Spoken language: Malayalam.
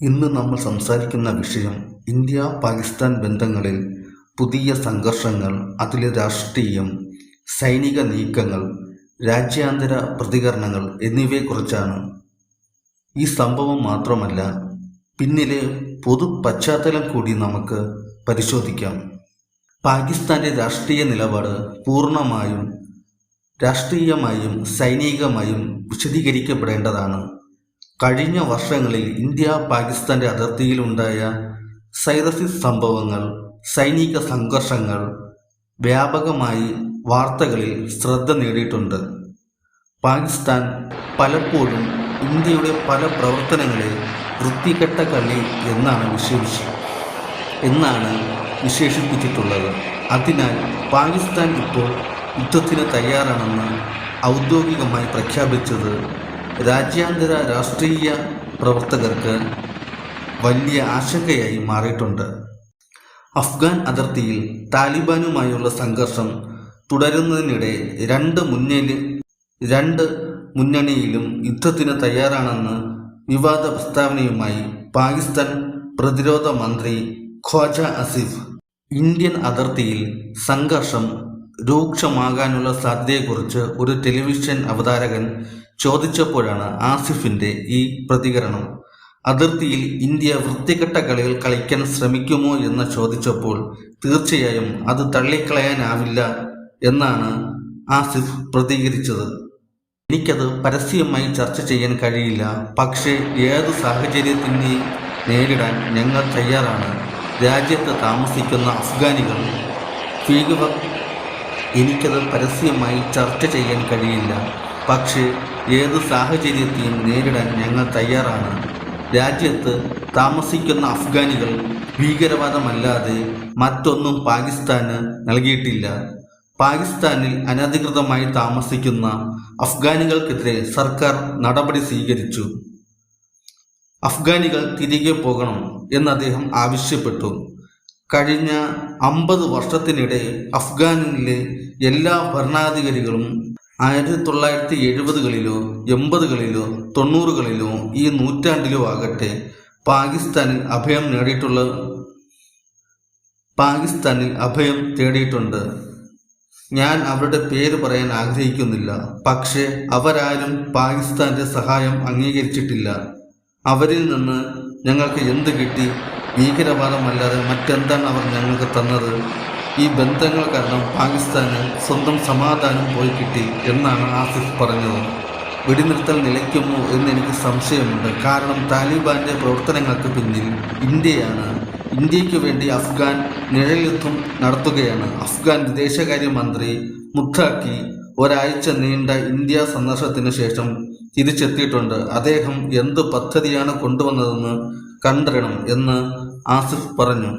ഇന്ന് നമ്മൾ സംസാരിക്കുന്ന വിഷയം ഇന്ത്യ പാകിസ്ഥാൻ ബന്ധങ്ങളിൽ പുതിയ സംഘർഷങ്ങൾ അതിലെ രാഷ്ട്രീയം സൈനിക നീക്കങ്ങൾ രാജ്യാന്തര പ്രതികരണങ്ങൾ എന്നിവയെക്കുറിച്ചാണ്. ഈ സംഭവം മാത്രമല്ല പിന്നിലെ പൊതു പശ്ചാത്തലം കൂടി നമുക്ക് പരിശോധിക്കാം. പാകിസ്ഥാന്റെ രാഷ്ട്രീയ നിലപാട് പൂർണമായും രാഷ്ട്രീയമായും സൈനികമായും വിശദീകരിക്കപ്പെടേണ്ടതാണ്. കഴിഞ്ഞ വർഷങ്ങളിൽ ഇന്ത്യ പാകിസ്ഥാന്റെ അതിർത്തിയിലുണ്ടായ സൈറസിസ് സംഭവങ്ങൾ സൈനിക സംഘർഷങ്ങൾ വ്യാപകമായി വാർത്തകളിൽ ശ്രദ്ധ നേടിയിട്ടുണ്ട്. പാകിസ്ഥാൻ പലപ്പോഴും ഇന്ത്യയുടെ പല പ്രവർത്തനങ്ങളെ വൃത്തികെട്ട കളി എന്നാണ് വിശേഷി എന്നാണ് വിശേഷിപ്പിച്ചിട്ടുള്ളത്. അതിനാൽ പാകിസ്ഥാൻ ഇപ്പോൾ യുദ്ധത്തിന് തയ്യാറാണെന്ന് ഔദ്യോഗികമായി പ്രഖ്യാപിച്ചത് രാജ്യാന്തര രാഷ്ട്രീയ പ്രവർത്തകർക്ക് വലിയ ആശങ്കയായി മാറിയിട്ടുണ്ട്. അഫ്ഗാൻ അതിർത്തിയിൽ താലിബാനുമായുള്ള സംഘർഷം തുടരുന്നതിനിടെ രണ്ട് മുന്നണി രണ്ട് മുന്നണിയിലും യുദ്ധത്തിന് തയ്യാറാണെന്ന് വിവാദ പ്രസ്താവനയുമായി പാകിസ്ഥാൻ പ്രതിരോധ മന്ത്രി ഖ്വാജ അസിഫ്. ഇന്ത്യൻ അതിർത്തിയിൽ സംഘർഷം രൂക്ഷമാകാനുള്ള സാധ്യതയെക്കുറിച്ച് ഒരു ടെലിവിഷൻ അവതാരകൻ ചോദിച്ചപ്പോഴാണ് ആസിഫിന്റെ ഈ പ്രതികരണം. അതിർത്തിയിൽ ഇന്ത്യ വൃത്തികെട്ട കളികൾ കളിക്കാൻ ശ്രമിക്കുമോ എന്ന് ചോദിച്ചപ്പോൾ തീർച്ചയായും അത് തള്ളിക്കളയാനാവില്ല എന്നാണ് ആസിഫ് പ്രതികരിച്ചത്. എനിക്കത് പരസ്യമായി ചർച്ച ചെയ്യാൻ കഴിയില്ല. പക്ഷേ ഏത് സാഹചര്യത്തിനെ നേരിടാൻ ഞങ്ങൾ തയ്യാറാണ്. രാജ്യത്ത് താമസിക്കുന്ന അഫ്ഗാനികൾ ഭീകരർ എനിക്കത് പരസ്യമായി ചർച്ച ചെയ്യാൻ കഴിയില്ല. പക്ഷേ ഏത് സാഹചര്യത്തെയും നേരിടാൻ ഞങ്ങൾ തയ്യാറാണ്. രാജ്യത്ത് താമസിക്കുന്ന അഫ്ഗാനികൾ ഭീകരവാദമല്ലാതെ മറ്റൊന്നും പാകിസ്ഥാന് നൽകിയിട്ടില്ല. പാകിസ്ഥാനിൽ അനധികൃതമായി താമസിക്കുന്ന അഫ്ഗാനികൾക്കെതിരെ സർക്കാർ നടപടി സ്വീകരിച്ചു. അഫ്ഗാനികൾ തിരികെ പോകണം എന്ന് അദ്ദേഹം ആവശ്യപ്പെട്ടു. കഴിഞ്ഞ അമ്പത് വർഷത്തിനിടെ അഫ്ഗാനിലെ എല്ലാ ഭരണാധികാരികളും ആയിരത്തി തൊള്ളായിരത്തി എഴുപതുകളിലോ എൺപതുകളിലോ തൊണ്ണൂറുകളിലോ ഈ നൂറ്റാണ്ടിലോ ആകട്ടെ പാകിസ്ഥാനിൽ അഭയം നേടിയിട്ടുള്ള പാകിസ്ഥാനിൽ അഭയം തേടിയിട്ടുണ്ട്. ഞാൻ അവരുടെ പേര് പറയാൻ ആഗ്രഹിക്കുന്നില്ല. പക്ഷേ അവരാരും പാകിസ്ഥാന്റെ സഹായം അംഗീകരിച്ചിട്ടില്ല. അവരിൽ നിന്ന് ഞങ്ങൾക്ക് എന്ത് കിട്ടി? ഭീകരവാദമല്ലാതെ മറ്റെന്താണ് അവർ ഞങ്ങൾക്ക് തന്നത്? ഈ ബന്ധങ്ങൾ കാരണം പാകിസ്ഥാന് സ്വന്തം സമാധാനം പോയി കിട്ടി എന്നാണ് ആസിഫ് പറഞ്ഞത്. വെടിനിർത്തൽ നിലയ്ക്കുമോ എന്ന് എനിക്ക് സംശയമുണ്ട്. കാരണം താലിബാന്റെ പ്രവർത്തനങ്ങൾക്ക് പിന്നിൽ ഇന്ത്യയാണ്. ഇന്ത്യയ്ക്ക് വേണ്ടി അഫ്ഗാൻ നിഴൽയുദ്ധം നടത്തുകയാണ്. അഫ്ഗാൻ വിദേശകാര്യമന്ത്രി മുത്താക്കി ഒരാഴ്ച നീണ്ട ഇന്ത്യ സന്ദർശനത്തിന് ശേഷം തിരിച്ചെത്തിയിട്ടുണ്ട്. അദ്ദേഹം എന്ത് പദ്ധതിയാണ് കൊണ്ടുവന്നതെന്ന് കണ്ടറിയണം എന്ന് ആസിഫ് പറഞ്ഞു.